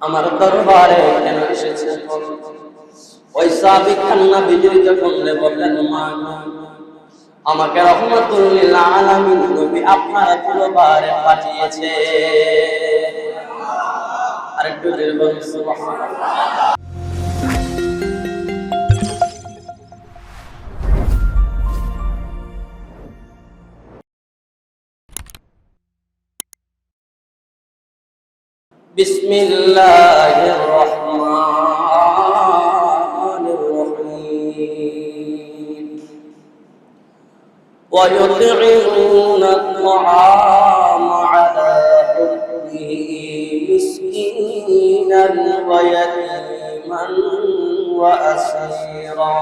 আমার দরবারে কেন এসেছে? ওই সাবিক খান্না বিজয়ী যখন বললেন, মা, আমাকে রহমতুল্লিল আলামিন নবী আপনার দরবারে পাঠিয়েছে। আরেকটু জোরে বলুন, সুবহানাল্লাহ। بسم الله الرحمن الرحيم ويطعمون الطعام على حبه مسكينا ويتيما وأسيرا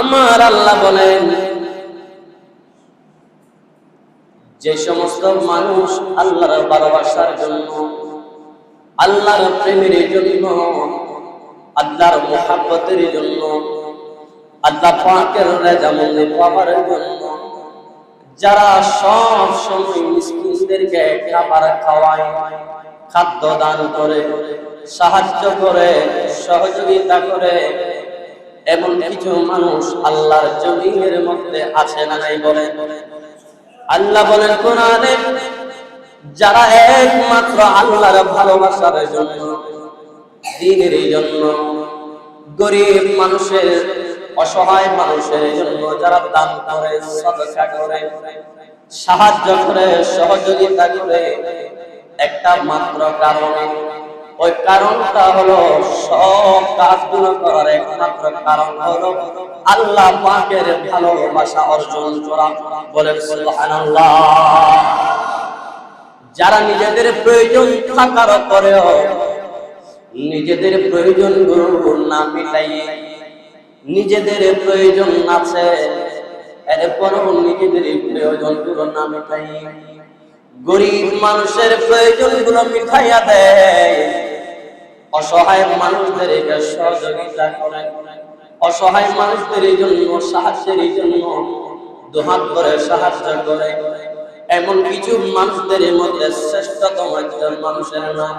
আমার আল্লাহ বলেন যে সমস্ত মানুষ আল্লাহর ভালোবাসার জন্য, আল্লাহর প্রেমের জন্য, আল্লাহর মোহাব্বতের জন্য, আল্লাহ পাকের রেজামন্দি পাওয়ার জন্য, যারা সব সময় মিসকিনদেরকে খাবার খাওয়ায় খাদ্য দান করে, সাহায্য করে, সহযোগিতা করে, এমন কিছু মানুষ আল্লাহর জমিনের মধ্যে আছে না নাই বলে? আল্লাহ বলেন, কোরআনে যারা একমাত্র আল্লাহর ভালোবাসার জন্য, দিনের জন্য, গরিব মানুষের, অসহায় মানুষের জন্য যারা দান করে, সদকা করে, সাহায্য করে, সহযোগিতা করে, একটা মাত্র কারণে ওই কারণটা হলো সব কাজগুলো করার একমাত্র কারণ হলো আল্লাহ পাকের ভালোবাসা অর্জন করা। সুবহানাল্লাহ। যারা নিজেদের প্রয়োজন থাকার পরেও নিজেদের প্রয়োজনগুলো না মিটাইয়ে নিজেদের প্রয়োজন আছে, এরপরও নিজেদের প্রয়োজনগুলো না মিটাইয়ে গরিব মানুষের প্রয়োজনগুলো মিঠাইয়া দেয়। অসহায় মানুষদের সহযোগিতা করেন। অসহায় মানুষদের এই জন্য, সাহায্যের এই জন্য দুহাত করে সাহায্য করে। এমন কিছু মানুষদের মধ্যে শ্রেষ্ঠতম একজন মানুষের নাম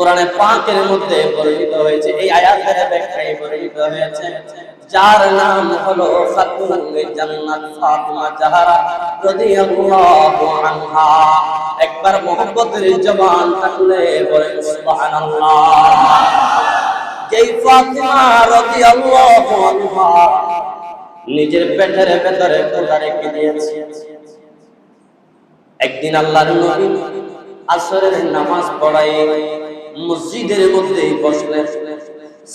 কোরআনে পাকের মধ্যে বর্ণিত হয়েছে, এই আয়াতের ব্যাখ্যায় বর্ণিত হয়েছে, যার নাম হলো জান্নাত ফাতিমা জাহরা রাদিয়াল্লাহু আনহা। একবার মোহাম্মতের জবান থাকলে বলেন, সুবহানাল্লাহ। যেই ফাতিমা রাদিয়াল্লাহু আনহা নিজের পেটের ভেতরে খোদা রেখে দিয়েছে। একদিন আল্লাহর নবী আসরের নামাজ পড়াই মসজিদের মধ্যে বসলেন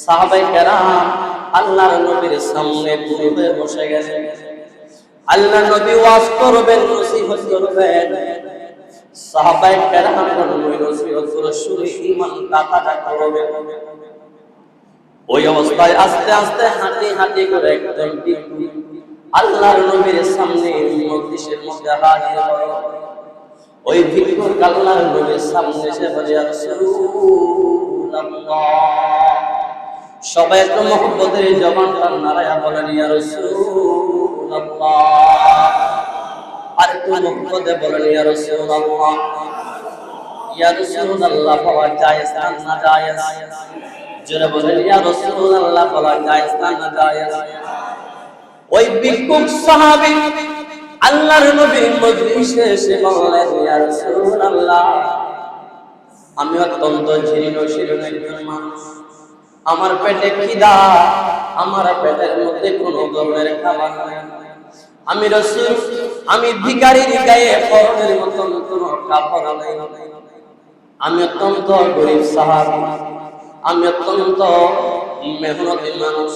সাহাবাই কেরাম আল্লাহর নবীর সামনে ঘুরে বসে গেলেন। আল্লাহ নবী ওয়াজ করবেন, নসিহত করবেন। সাহাবাই কেরাম নবী নসিহত করে শুনে ঈমান কাটাটা করবেন। ওই অবস্থায় আস্তে আস্তে হাঁটি হাঁটি করে ভিক্ষু আল্লাহর নবীর সামনে মজলিসের মধ্যে হাজির হলো। ওই ভিক্ষুর আল্লাহর নবীর সামনে এসে বলে সবাই একটু মহব্বতের জবানটা নারায়া বলেন, ইয়া আর একটু মহব্বতে বলেন, ইয়া রাসূলুল্লাহ। ইয়া রাসূলুল্লাহ পাওয়া যায় না যায় জোরে বলেন, ইয়া রাসূলুল্লাহ বলা জায়েজ না জায়েজ? ওই ভিক্ষুক সাহাবী আল্লাহর নবী মজলিসে এসে বললেন, ইয়া রাসূলুল্লাহ, আমি অত্যন্ত ঝিরিনো শিরিনো একজন মানুষ। আমার পেটে খিদা, আমার পেটের মধ্যে কোনো ধরনের খাবার নাই। আমি রসুল, আমি ভিখারির গায়ে পরনের মতন কোনো কাপড় নাই। আমি অত্যন্ত গরিব সাহাবী। আমি অত্যন্ত মেহনতি মানুষ।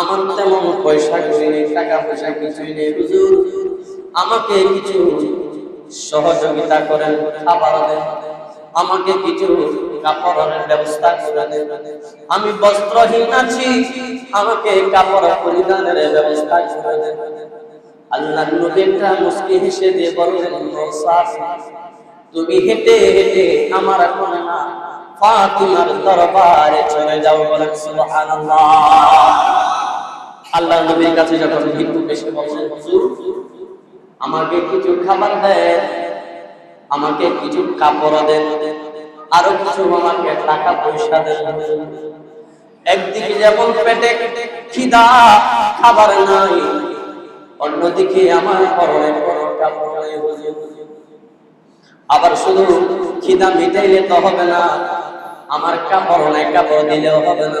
আমার তেমন পয়সা নেই টাকা পয়সা কিছুই নেই। হুজুর, আমাকে কিছু সহযোগিতা করেন, খাবার দেন। আমাকে কিছু কাপড়ের ব্যবস্থা আমি বস্ত্রহীন আছি, আমাকে কাপড় পরিধানের ব্যবস্থা করে দেন। আল্লাহ নবী একটা মুস্কি হেসে বললেন তুমি হেঁটে হেঁটে আমার কোনে না ফাতিমার দরবারে চলে যাও বলেন, সুবহানাল্লাহ। আল্লাহ নবীর কাছে যখন ভিক্ষুক এসে বলছেন হুজুর, আমাকে কিছু খাবার দেন, আমাকে কিছু কাপড় দেন, আরও কিছু আমাকে টাকা পয়সা দেন। একদিকে যেমন পেটে খিদা, খাবার নাই, অন্যদিকে আমার পরনে কাপড় নাই আবার শুধু খিদা মিটাইলে তো হবে না, আমার কাপড় নাই, কাপড় দিলেও হবে না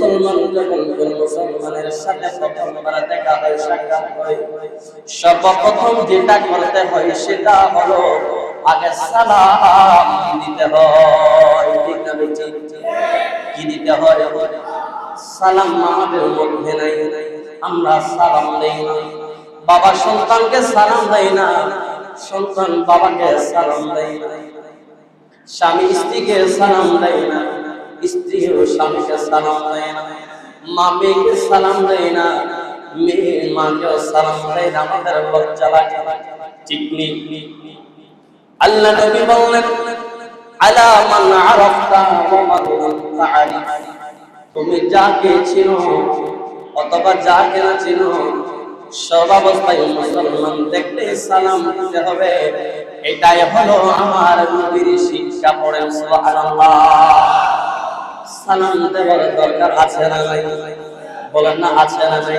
মুসলমান যখন কোন মুসলমানের সাথে প্রথমবার দেখা হয়, সাক্ষাৎ হয়, সর্বপ্রথম যেটা করতে হয় সেটা হলো আগে সালাম দিতে হয়। ঠিক না কি দিতে হয়? সালাম আমাদের মধ্যে নাই। আমরা সালাম দেই না। বাবা সন্তানকে সালাম দেয় না। সন্তান বাবাকে সালাম দেয় না। স্বামী স্ত্রীকে সালাম দেয় না। স্ত্রীও স্বামীকে সালাম দেয় না মা মেয়েকে সালাম দেয় না, মেয়ে মাকেও সালাম দেয় না, আমাদের লজ্জা ঠিক নেই। আল্লাহ নবী বললেন, আলা মান আরাফতা ওয়া মান তুমি যাকে চিনো অথবা যাকে না চিনো, সব অবস্থায় মুসলমান দেখলে সালাম দিতে হবে। এটাই হলো আমার নবীর শিক্ষা পড়েন, সুবহানাল্লাহ। সালাম দেওয়ার দরকার আছে না নাই? বলেন না, আছে না নাই?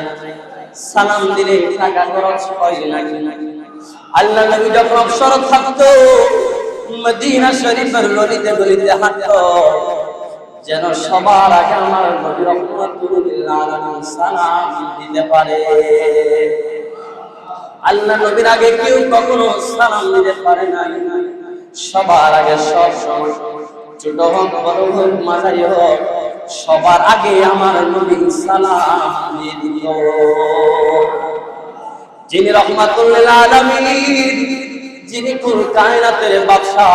সালাম দিলে টাকা খরচ হয় নাকি আল্লাহ নবী যখন অবসর থাকতো, মদিনা শরীফের গলিতে গলিতে হাঁটতো, যেন সবার আগে আমার নবী রহমাতুল্লিল আলামিন সালাম দিতে পারে। আল্লাহ নবীর আগে কেউ কখনো সালাম দিতে পারে না সবার আগে সব সময় ছোট হোক বড় হোক মাঝারি হোক সবার আগে আমার নবী সালাম যিনি রহমাতুল্লিল আলামিন, যিনি কুল কায়নাতের বাদশা,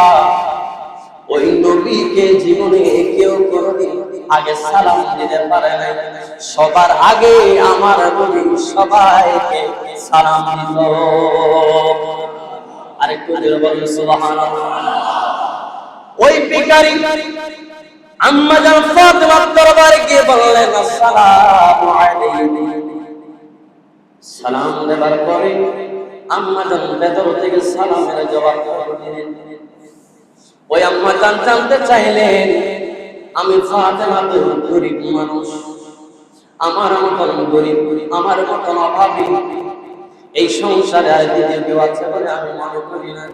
ওই নবীকে জীবনে কেউ কোনদিন আগে সালাম দিতে পারে নাই। সবার আগে আমার নবী সবাইকে সালাম দিত। আরেকটু বলুন, সুবহানাল্লাহ। ওই আম্মা দরবারে গিয়ে বললেন, আসসালামু সালাম পরে আম্মা ভেতর থেকে সালামের জবাব ওই আম্মা জান জানতে চাইলেন, আমি তো গরিব মানুষ। আমার মতন গরিব, আমার মতন অভাবী। এই সংসারে আর দ্বিতীয় কেউ আছে বলে আমি মনে করি না।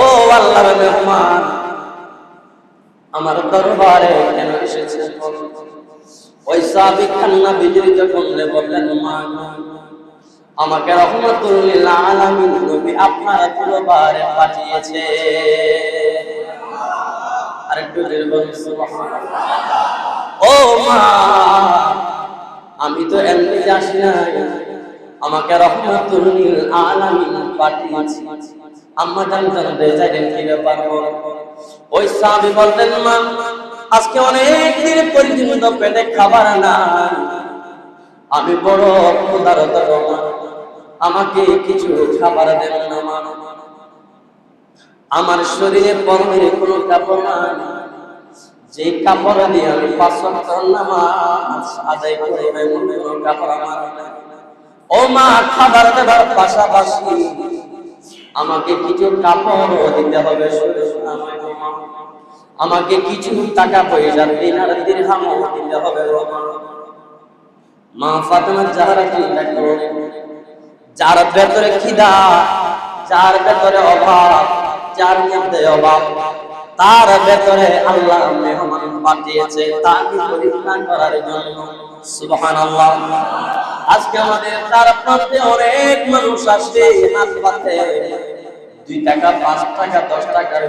ও আল্লাহর মেহমান, আমার দরবারে কেন এসেছে? ওই সাবিক খান্না বিজয়ী যখন বললেন, মা, আমাকে রহমতুল্লিল আলামিন নবী আপনার দরবারে পাঠিয়েছে। আরেকটু ও মা, আমি তো এমনি আসি না আমাকে রহমতুল্লিল আলামিন পাঠিয়েছে। আম্মা জান কি ব্যাপার ওই বললেন মা, আজকে অনেক দিন পর্যন্ত পেটে খাবার না আমি বড় আমাকে কিছু খাবার দেন না, মা। আমার শরীরে পরনের কোনো কাপড় নাই। যে কাপড় দিয়ে আমি পাঁচ নামাজ আদায় করে, এমন কাপড় আমার নাই। ও মা, খাবার দেবার পাশাপাশি আমাকে কিছু কাপড় দিতে হবে। আমাকে কিছু টাকা পয়সা দিনার দিতে হবে মা। ফাতেমা জাহরা কি যার ভেতরে খিদা, যার ভেতরে অভাব, যার মধ্যে অভাব, তার ভেতরে আল্লাহ মেহমান পাঠিয়েছে তাকে পরিত্রাণ করার জন্য আজকে আমাদের তার প্রান্তে অনেক মানুষ আসে হাত পাতে দুই টাকা, পাঁচ টাকা, দশ টাকার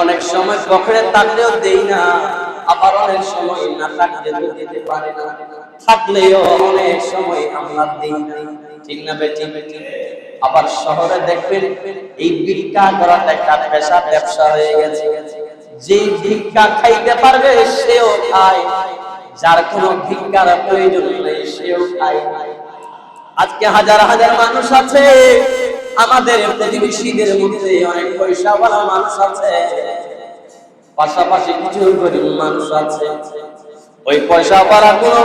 অনেক সময় থাকলেও দেই না, আবার অনেক সময় না থাকলে দিতে পারে না। থাকলেও অনেক সময় আমরা দিই না। ঠিক না আবার শহরে দেখবেন, এই ভিক্ষা করাটা একটা পেশা ব্যবসা হয়ে গেছে। যে ভিক্ষা খাইতে পারবে, সেও খায়। যার কোনো ভিক্ষার প্রয়োজন নেই, সেও খায়। আজকে হাজার হাজার মানুষ আছে। আমাদের প্রতিবেশীদের মধ্যে অনেক পয়সাওয়ালা মানুষ আছে। পাশাপাশি কিছু গরিব মানুষ আছে। ওই পয়সা পারা কোনো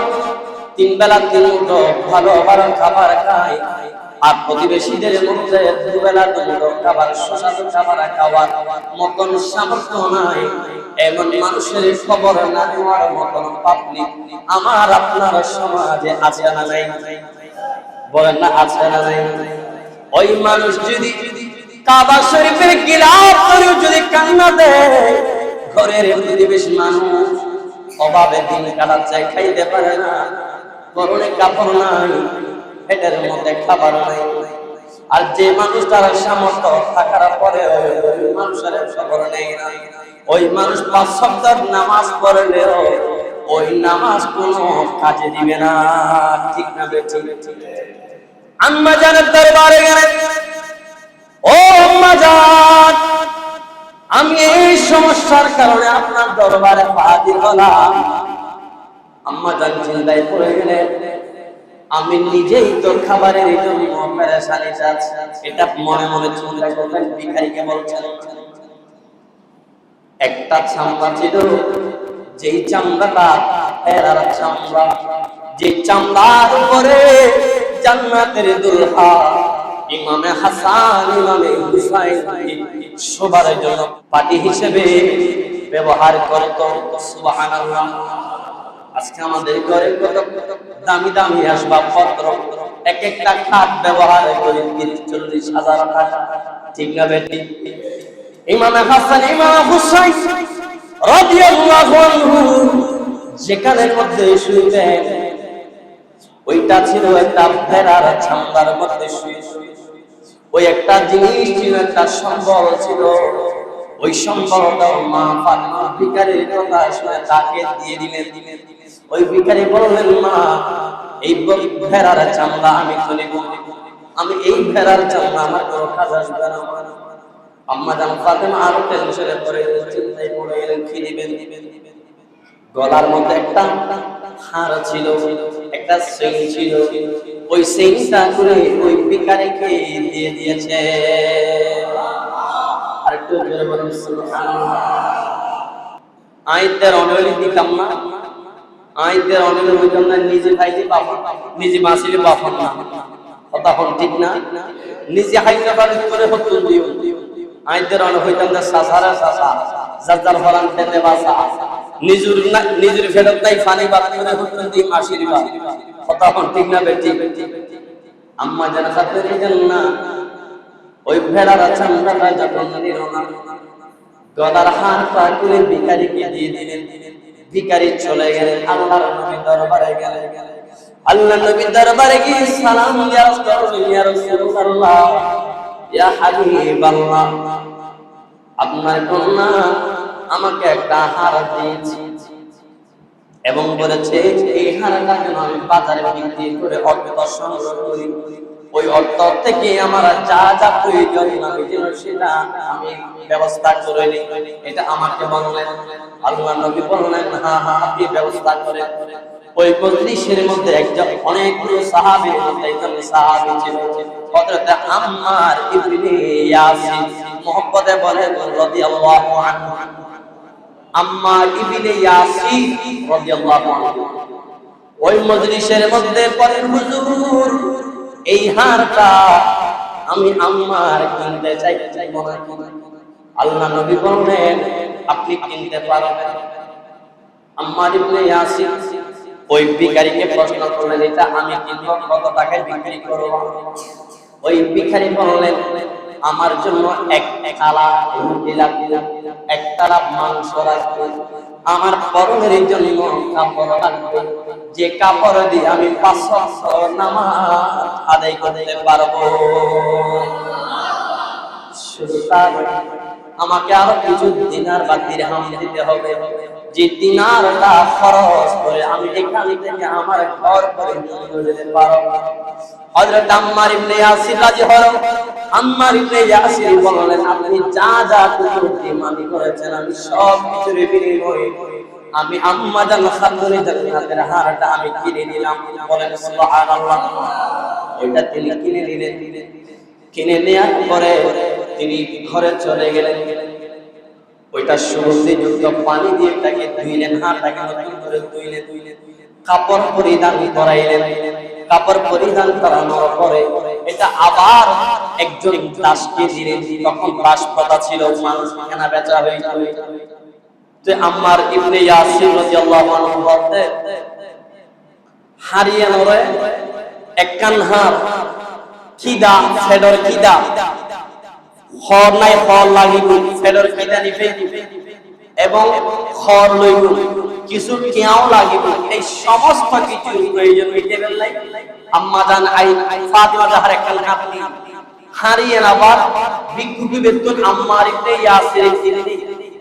তিন বেলা তিন মুঠো ভালো ভালো খাবার খায়। আর প্রতিবেশীদের মধ্যে খাবার, সুস্বাদু খাবার খাওয়ার মতন সামর্থ্য নাই। এমন মানুষের খবর না নেওয়ার মতন পাবলিক আমার আপনার সমাজে আছে না নাই? বলেন না, আছে না নাই? ওই মানুষ যদি কাবা শরীফের গিলাফ করে যদি কান্না দেয়, ঘরের প্রতিবেশী মানুষ অভাবে দিন কাটাচ্ছে খাইতে পারে না গরমে কাপড় নাই, পেটের মধ্যে খাবার নাই। আর যে মানুষ তার সামর্থ্য থাকার পরে মানুষের খবর নেই ওই মানুষ পাঁচ সপ্তাহ নামাজ পড়লেও ওই নামাজ কোনো কাজে দিবে না। ঠিক না বেঠি আম্মা জানের দরবারে গেলেন। ও আম্মা জান, আমি এই সমস্যার কারণে আপনার দরবারে হাজির হলাম। আম্মা জান চিন্তায় পড়ে গেলেন, আমি নিজেই তো খাবারের জন্য পেরেশানি যাচ্ছি এটা মনে মনে চিন্তা করলেন, ভিখারিকে বলছেন, একটা চামড়া ছিল, যেই চামড়াটা এরার চামড়া যে চামড়ার উপরে জান্নাতের দুলহা। ইমামে হাসান, ইমামে হুসাইন সবার জন্য হিসেবে ব্যবহার করত সুবহানাল্লাহ। আজকে আমাদের ঘরে কত দামি দামি আসবাবপত্র, এক একটা খাট ব্যবহার করি, তিরিশ, চল্লিশ হাজার টাকা ঠিক না বেটি? ইমাম হাসান, ইমাম হুসাইন আনহু মধ্যে শুইতেন ওইটা ছিল একটা ভেড়ার ছামড়ার মধ্যে শুয়ে। শুয়ে। ওই একটা জিনিস ছিল, একটা সম্বল ছিল। ওই সম্বলটাও মা কথা শুনে তাকে দিয়ে দিলেন। ওই ভিখারি বললেন, মা, এই ভেড়ার চামড়া আমি নেব। আমি এই আমার কোনো কাজ আসবে না। ফাতেমা আরও টেনশনে পড়ে, চিন্তায় পড়ে গেলেন গলার মধ্যে একটা হার ছিল। একটা সিং ছিল। ওই করে ওই দিয়ে দিয়েছে। জোরে বলুন আইদের অনলি অনলি হইতাম না নিজে খাইতে বাপন নিজে মাসিলে বাপন না। হল ঠিক না? নিজে পারি করে হতো দিও। আইদের অন হইতাম না সাসারা সাসা জাজার ফলান খেতে বাসা। নিজুর নিজের ফেরত নাই, ফানি বাদ করে হতো দি মাসির বা কথা ঠিক না বেটি? আম্মা জানা খাতের না। ওই ভেড়ার চামড়াটা যখন নিরোনা গদার হাত পা করে ভিখারিকে দিয়ে দিলেন। ভিখারি চলে গেলেন, আল্লাহর নবী দরবারে গেলেন। আল্লাহ নবী দরবারে গিয়ে সালাম ইয়া রাসূলুল্লাহ, ইয়া হাবিবাল্লাহ। আপনার কন্যা আমাকে একটা হার দিয়েছে এবং বলেছে, এই হারটা যেন আমি বাজারে বিক্রি করে অর্থ সংগ্রহ করি। ওই অর্থ থেকে আমার যা যা প্রয়োজন আমি যেন সেটা আমি ব্যবস্থা করে নিই। এটা আমাকে বললেন। আল্লাহ নবী বললেন হ্যাঁ হ্যাঁ আপনি ব্যবস্থা করে ওই মজলিসের মধ্যে একজন অনেকগুলো ছিল। হযরত আম্মার ইবনে বলেন রাদিয়াল্লাহু আনহু আম্মা ইবনে ইয়াসির রাদিয়াল্লাহু আনহু, ওই মজলিসের মধ্যে বলেন হুজুর, এই হারটা আমি আম্মার কিনতে চাই আল্লাহ নবী বললেন, আপনি কিনতে পারবেন। আম্মার ইবনে ইয়াসির ওই ভিখারিকে প্রশ্ন করলেন, এটা আমি কিনব কত টাকায় বিক্রি করব? ওই ভিখারি বললেন, আমার জন্য এক থালা রুটি লাগবে, এক থালা মাংস লাগবে, আমার পরনের জন্য কাপড় লাগবে। যে কাপড় দিয়ে আমি পাঁচ ওয়াক্ত নামাজ আদায় করতে পারব। শুধু আমাকে আরও কিছু দিনার বা দিরহাম দিতে হবে। যে দিনারটা খরচ করে আমি এখান থেকে আমার ঘর পর্যন্ত যেতে পারব হযরত আম্মার ইবনে ইয়াসির রাজি হলো। আম্মার ইবনে ইয়াসির বললেন, আপনি যা যা কিছু ইমানি করেছেন, আমি সব কিছুর বিনিময়ে আমি আম্মা জান খাতুনে জান্নাতের হারটা আমি কিনে নিলাম। বলেন, সুবহানাল্লাহ। ওইটা তিনি কিনে নিলেন। কিনে নেওয়ার পরে তিনি ঘরে চলে গেলেন। ওইটা সুগন্ধি যুক্ত পানি দিয়ে তাকে ধুইলেন, হাতটাকে নতুন করে ধুইলেন। কাপড় পরিধান করাইলেন। কাপড় পরিধান করানোর পরে এটা আবার একজন দাসকে দিলেন। তখন দাস প্রথা ছিল, মানুষ কেনা বেচা হইতো তো আম্মার ইবনে ইয়াসির রাদিয়াল্লাহু আনহু বলতে, হারিয়ে নরে একখান হাত খিদা ফেডর খিদা। খর নাই খর লাগিব ফেডর খিদা নিবে এবং খর লইব কিছু কেয়াও লাগিব। এই সমস্ত কিছু প্রয়োজন হইতে বেলাই আম্মা জান আই ফাতিমা জাহার একখান হাত নি হারিয়ে আবার বিক্ষুপি বেতন আম্মার ইবনে ইয়াসির কিনে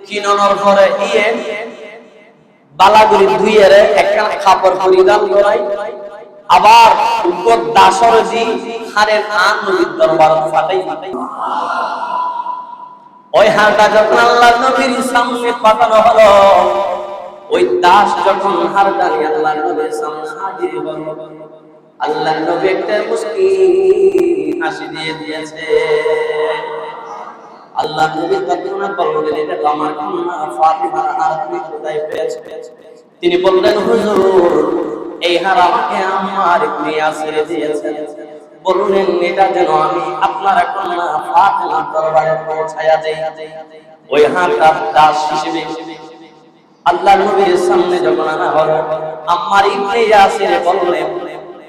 কিননোর পরে ইয়ে বালাগুলি ধুইয়ে একখান কাপড় পরিধান করাই আবার উপর দাসর জি হারের আন নবীর দরবার ফাটাই ফাটাই। ওই হারটা যখন আল্লাহ নবীর সামনে পাঠানো হলো, ওই দাস যখন হারটা আল্লাহ নবীর সামনে হাজির আল্লাহ নবী একটা মুস্কি হাসি দিয়ে দিয়েছে। আল্লাহ নবী তখন বললেন, এটা তো আমার কন্যা ফাতিমার তুমি কোথায় তিনি বললেন, হুজুর এই হার আমাকে আমার ইবনে ইয়াসির দিয়েছেন। বললেন, এটা যেন আমি আপনার কন্যা ফাতিমার দরবারে পৌঁছায়া দেই। ওই হারটা দাস হিসেবে আল্লাহ নবীর সামনে যখন আনা হলো আমার ইবনে ইয়াসির বললেন,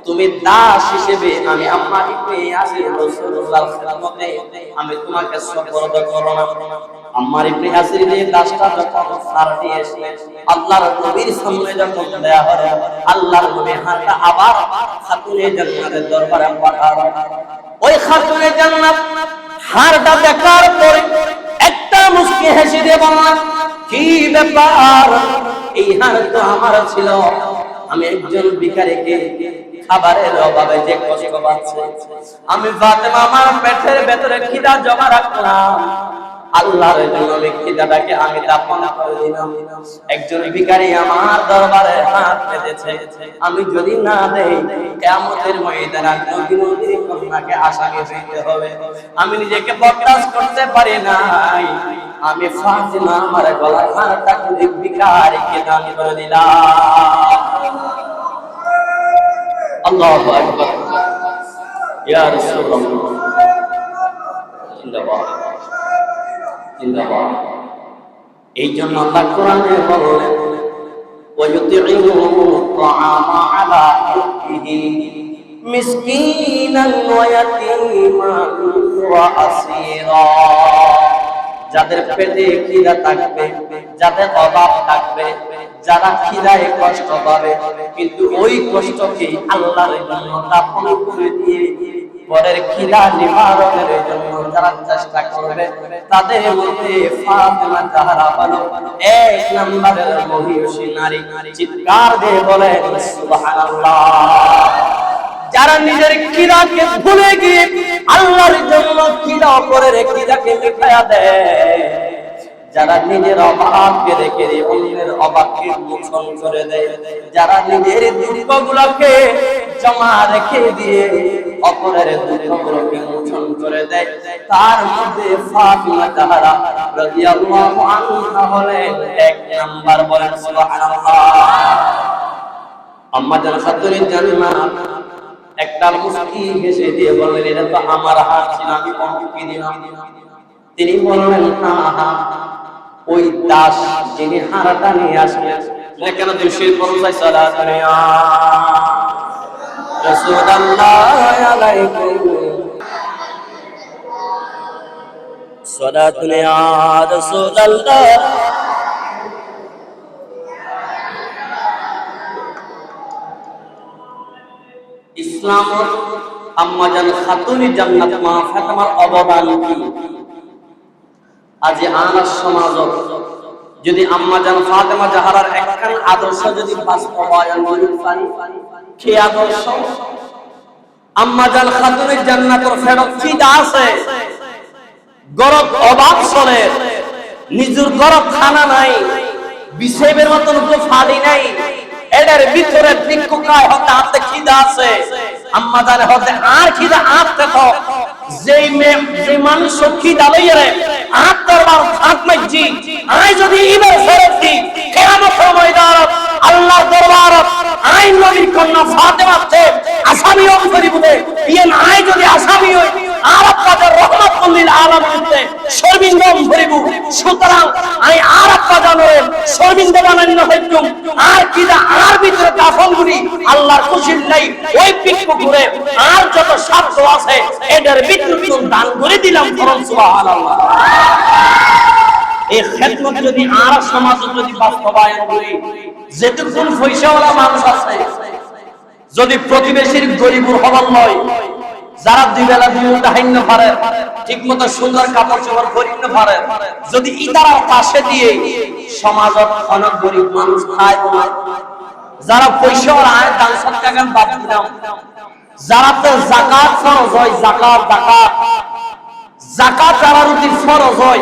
তুমি দাস হিসেবে আমি আমার ইবনে ইয়াসির রাসূলুল্লাহর খিদমতে আমি তোমাকে সুপর্দ করলাম আমার ইবনে ইয়াসির দাসটা যখন সার দিয়ে এসে আল্লাহর নবীর সামনে যখন দেয়া হলো আল্লাহর নবী আবার খাতুনে জান্নাতের দরবারে ওই খাতুনে জান্নাত হারটা দেখার পরে একটা মুস্কি হেসে দিয়ে কি ব্যাপার? এই হার তো আমার ছিল। আমি একজন ভিখারিকে খাবারের অভাবে যে কষ্ট পাচ্ছে। আমি ফাতেমা আমার পেটের ভেতরে খিদা জমা রাখলাম। আল্লাহর জন্য খিদাটাকে আমি দাপন করে দিলাম। একজন ভিখারি আমার দরবারে হাত পেতেছে আমি যদি না দেই, কিয়ামতের ময়দানে নবী নবীর কন্যাকে আসামি হইতে হবে। আমি নিজেকে বরদাস্ত করতে পারি নাই। আমি ফাতিমা আমার গলার হারটা খুলে ভিখারিকে দান করে দিলাম। আল্লাহু আকবার। ইয়া রাসূলুল্লাহ। জিন্দাবাদ। জিন্দাবাদ এই জন্য আল্লাহ কোরআনে বললেন ويطعمه الطعام على حبه مسكينا ويتيما واسيرا যাদের পেটে খিদা থাকবে যাদের অভাব থাকবে যারা খিদায় কষ্ট পাবে কিন্তু ওই কষ্টকে আল্লাহর জন্য দাপন করে দিয়ে পরের খিদা নিবারণের জন্য যারা চেষ্টা করবে, তাদের মধ্যে ফাতেমা জাহরা হলো এক নম্বরের মহিষী নারী চিৎকার দিয়ে বলেন, সুবহানাল্লাহ। যারা নিজের কিরাকে ভুলে গিয়ে আল্লাহর জন্য কিরা করে কিরাকে মিটায়া দেয়, যারা নিজের অভাবকে রেখে অন্যের অভাবকে মোচন করে দেয়, যারা নিজের দুঃখগুলোকে জমা রেখে দিয়ে অপরের করে দেয়। তার মধ্যে ফাতিমা রাদিয়াল্লাহু আনহা এক নাম্বার বলেন, সুবহানাল্লাহ। আম্মা একটা মুস্কি হেসে দিয়ে বললেন, এটা তো আমার হাত ছিল, আমি দিলাম তিনি বললেন ওই দাস যিনি হারাটা নিয়ে আসলেন কেন দিবসের পরসাই সালা করে صلاتنا আম্মা رسول খাতুনি জান্নাত মা ফাতেমার অবদান কি? আজ আনার সমাজত যদি আম্মাজান ফাতেমা জাহারার একখান আদর্শ যদি বাস্তবায়ন পারি কি আদর্শ? আম্মাজান খাতুনের জান্নাতর ফেরত ফিদা আছে। গরব অভাব চলে। নিজের গরব খানা নাই। বিশেবের মতন কোনো ফালি নাই। এটার ভিতরে ভিক্ষুকায় হতে হাতে খিদা আছে। আম্মা জানে হতে আর খিদা আটতে তো যেই মে যে মানুষ খিদা লইয়ে রে আট দরবার ভাত মাইজি আই যদি ইবার ফেরত দি কিয়ামত ময়দানত আল্লাহর দরবারত আইন নবীর কন্যা ফাতেমাতে আসামি অন করিবুদে ইয়ে আই যদি আসামি হই আর আপনাদের রহমত মন্দির আলম হইতে শর্মিন্দম ভরিবু সুতরাং আমি আর আপনাদের শর্মিন্দ বানান্য হইতুম, আর কিনা আর ভিতরে করি, আল্লাহর খুশির নাই, ওই পিকু ঘুরে আর যত শব্দ আছে, এদের বিদ্যুৎ দান করে দিলাম সুবহানাল্লাহ। এই খেদমত যদি আর সমাজ যদি বাস্তবায়ন করি, যেটুকুন পয়সাওয়ালা মানুষ আছে, যদি প্রতিবেশীর হবার নয়, যারা দুই বেলা দুই হাইন্য পারে ঠিক মতো সুন্দর কাপড় চোপড় পরিন্ন পারে যদি ইতারা পাশে দিয়ে সমাজত অনেক গরিব মানুষ খায়, যারা পয়সা আয় দান দিলাম। যারা তো জাকাত ফরজ হয়, জাকাত জাকাত। জাকাত যারা যদি ফরজ হয়।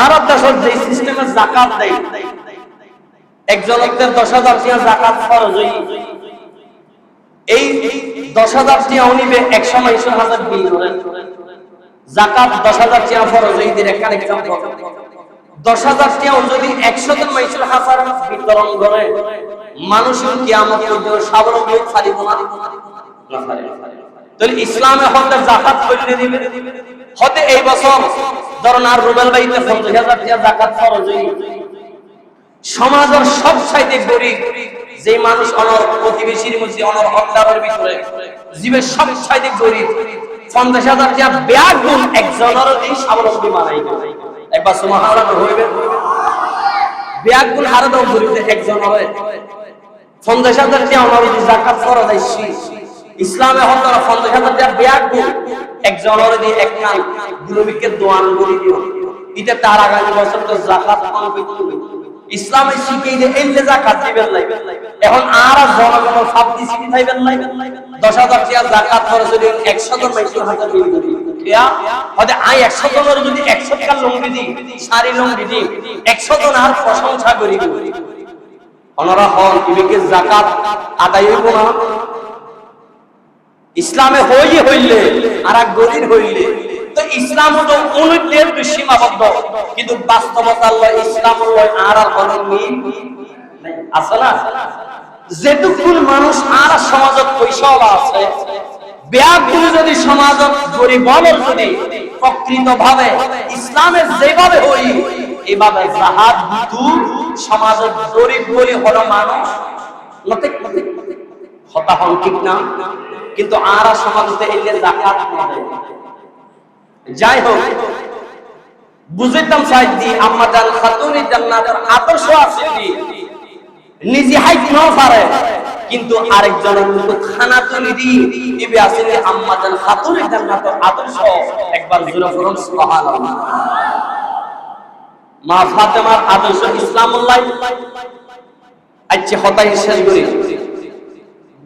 আরব দেশের যে সিস্টেমে জাকাত দেয়, একজন লোকদের দশ হাজার টিয়া জাকাত ফরজ এই দশ হাজার টিয়া উনিবে একশো মাইশো হাজার বিল করেন জাকাত দশ হাজার টিয়া ফরজ দিন একটা এক্সাম্পল দশ হাজার টিয়া যদি একশো জন মাইশো হাজার বিতরণ করে মানুষ কিয়ামত পর্যন্ত স্বাবলম্বী ফালিব না। তাহলে ইসলামে হতে জাকাত করলে দিবে। হতে এই বছর ধরুন আর রুবেল হাজার জাকাত খরচ সমাজের সব গরিব যে মানুষ অনর প্রতিবেশীর মধ্যে অনর ভিতরে সব গরিব, পঞ্চাশ হাজার ব্যাগ গুণ একজনের স্বাবলম্বী একবার হইবে ব্যাগ গুণ গরিব একজনের পঞ্চাশ হাজার জাকাত খরচ ইসলামে হত পঞ্চাশ হাজার ব্যাগ গুণ একজনের দিয়ে এক কান দুনবীকে দোয়ান করে দিও। এটা তার আগামী বছর তো জাকাত কম পেতে ইসলামে শিখিয়ে যে এই যে জাকাত দিবেন লাই এখন আর জনগণ সব দিছি দিতাইবেন লাই দশ হাজার জাকাত করে যদি একশো জন মাইশো হাজার বিল হতে আই একশো জনের যদি একশো টাকা লঙ্গি দি সারি লঙ্গি দি একশো জন আর প্রশংসা করি। ওনারা হন ইবিকে আদায় ইসলামে হইলে হইলে আর এক গরিব হইলে। তো ইসলাম হলো অনুদের সীমাবদ্ধ। কিন্তু বাস্তবতা লয় ইসলাম লয় আর আর মিল আছে না? মানুষ আর সমাজত পয়সাওয়ালা আছে ব্যাগগুলো যদি সমাজত গরিব যদি প্রকৃত ভাবে ইসলামের যেভাবে হই, এভাবে জাহাদ সমাজত গরিব গরিব হলো মানুষ। হতা হন ঠিক না। কিন্তু আর সমাজতে এলে দেয় যাই হোক বুঝিতাম আমাদের খাতুনি জান্নাতের আদর্শ আছে কি? নিজে হাইট ন পারে। কিন্তু আরেকজনের মতো খানা তো নিদি ইবে আছে যে আম্মাজান খাতুনি জান্নাতের আদর্শ। একবার জোরে সুবহানাল্লাহ। মা ফাতেমার আদর্শ ইসলামুল্লাহ। হতাই শেষ করি।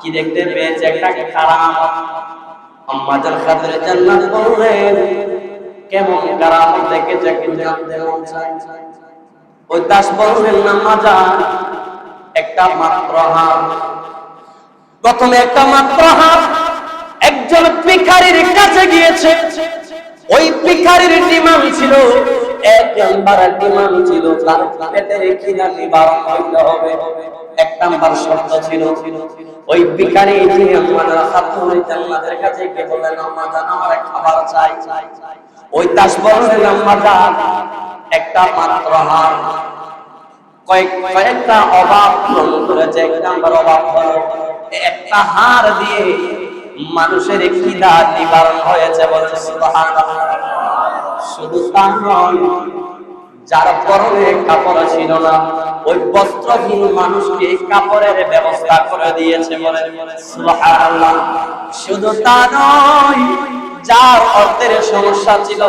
কি দেখতে পেয়েছি একটা কারামত আম্মাজান খাদের জান্নাত বললেন, কেমন কারামত দেখেছে কি জানতে ওই দাস বললেন আম্মাজান একটা মাত্র হাত। প্রথমে একটা মাত্র হাত একজন ভিখারির কাছে গিয়েছে। ওই ভিখারির ডিমান্ড ছিল একটা মাত্র হাত কয়েক, কয়েকটা অভাব করেছে, এক নাম্বার অভাব একটা হার দিয়ে মানুষের নিবারণ হয়েছে বলে শুধু যার পরনে কাপড় ছিল না, ওই বস্ত্রহীন মানুষকে কাপড়ের ব্যবস্থা করে দিয়েছে বলে। সুবহানাল্লাহ। শুধু তা নয়, যার অর্থের সমস্যা ছিল,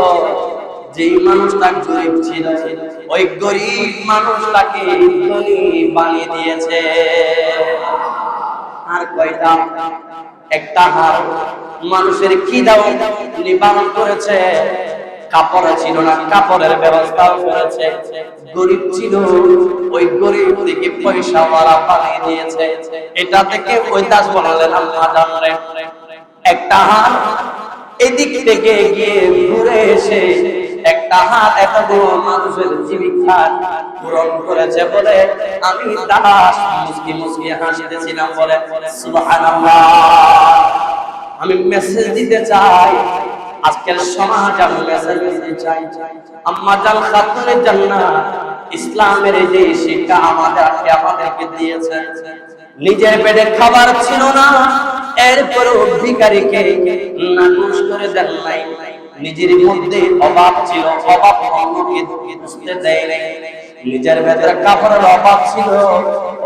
যেই মানুষটা গরিব ছিল, ওই গরিব মানুষটাকে ধনী বানিয়ে দিয়েছে। আর কয়টা? একটা হার। মানুষের খিদাও নিবারণ করেছে? কাপড় ছিল না, কাপড়ের ব্যবস্থা করেছে। গরিব ছিল, ওই গরিব থেকে পয়সা ওয়ালা বানিয়ে দিয়েছে। এটা থেকে ওই দাস বলালেন, আল্লাহ একটা হার এদিক থেকে গিয়ে ঘুরে এসে, একটা হাত এতগুলো মানুষের জীবিকা পূরণ করেছে বলে আমি দাস মুসকি মুসকি হাসিতেছিলাম বলে, সুবহানাল্লাহ, আমি মেসেজ দিতে চাই আজকের সমাজ আমি আম্মা জান খাতুনের জান্নাত, ইসলামের যে শিক্ষা আমাদের আমাদেরকে দিয়েছে। নিজের পেটে খাবার ছিল না, এরপরও ভিখারিকে নাকুশ করে দেন নাই। নিজের মধ্যে অভাব ছিল, অভাব অন্যকে বুঝতে দেয় নাই। নিজের ভেতরে কাপড়ের অভাব ছিল,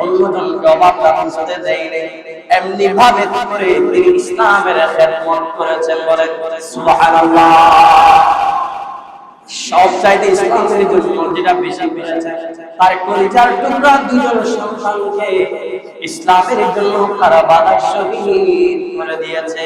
অন্যজনকে অভাবটা বুঝতে দেয় নাই। এমনি ভাবে করে তিনি ইসলামের খেদমত করেছেন সুবহানাল্লাহ। ইসলামের জন্য যেটা বেশি করেছে তার কলিজার টুকরা দুজন সন্তানকে ইসলামের জন্য শহীদ করে দিয়েছে।